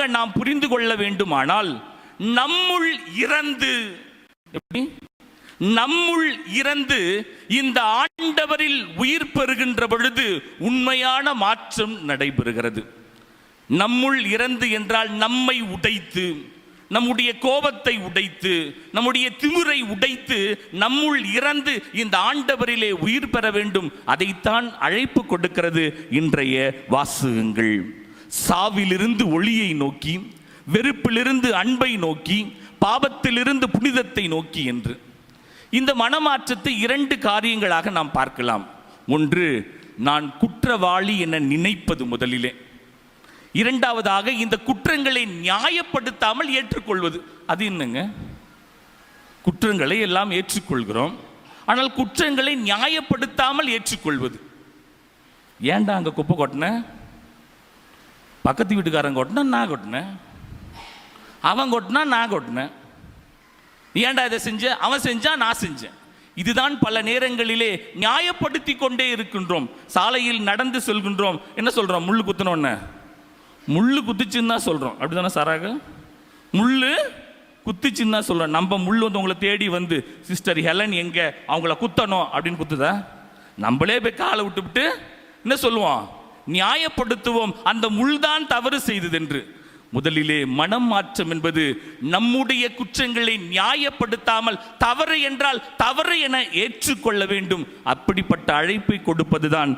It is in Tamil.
சரியாக நாம் புரிந்து கொள்ள வேண்டுமானால் நம்முள் இறந்து எப்படி? நம்முள் இறந்து இந்த ஆண்டவரில் உயிர் பெறுகின்ற பொழுது உண்மையான மாற்றம் நடைபெறுகிறது. நம்முள் இறந்து என்றால் நம்மை உடைத்து நம்முடைய கோபத்தை உடைத்து நம்முடைய திமுறை உடைத்து நம்முள் இறந்து இந்த ஆண்டவரிலே உயிர் பெற வேண்டும். அதைத்தான் அழைப்பு கொடுக்கிறது இன்றைய வாசகங்கள். சாவிலிருந்து ஒளியை நோக்கி வெறுப்பிலிருந்து அன்பை நோக்கி பாவத்திலிருந்து புனிதத்தை நோக்கி என்று. இந்த மனமாற்றத்தை இரண்டு காரியங்களாக நாம் பார்க்கலாம். ஒன்று நான் குற்றவாளி என நினைப்பது முதலிலே. இரண்டாவதாக இந்த குற்றங்களை நியாயப்படுத்தாமல் ஏற்றுக்கொள்வது. அது என்னங்க? குற்றங்களை எல்லாம் ஏற்றுக்கொள்கிறோம். ஆனால் குற்றங்களை நியாயப்படுத்தாமல் ஏற்றுக்கொள்வது. ஏன்டா அங்கே குப்பை கொட்டின? பக்கத்து வீட்டுக்காரன் கொட்டினா நான் கொட்டினேன். அவன் கொட்டினா நான் கொட்டினேன். ஏன்டா இதை செஞ்ச? அவன் செஞ்சா நான் செஞ்சேன். இதுதான் பல நேரங்களிலே நியாயப்படுத்தி கொண்டே இருக்கின்றோம். சாலையில் நடந்து செல்கின்றோம். என்ன சொல்கிறோம் முள் குத்தினோன்னு முள் குத்துச்சுன்னு தான் சொல்றோம். அப்படிதானே சாராக முள் குத்துச்சுன்னு தான் சொல்கிறோம் நம்ம முள் வந்து உங்களை தேடி வந்து சிஸ்டர் ஹெலன் எங்கே? அவங்கள குத்தணும். அப்படின்னு குத்துதா? நம்மளே போய் காலை விட்டுவிட்டு என்ன சொல்லுவோம்? நியாயப்படுத்துவோம். அந்த முள்தான் தவறு செய்ததென்று. முதலிலே மனம் மாற்றம் என்பது நம்முடைய குற்றங்களை நியாயப்படுத்தாமல் தவறு என்றால் தவறு என ஏற்றுக்கொள்ள வேண்டும். அப்படிப்பட்ட அழைப்பை கொடுப்பதுதான்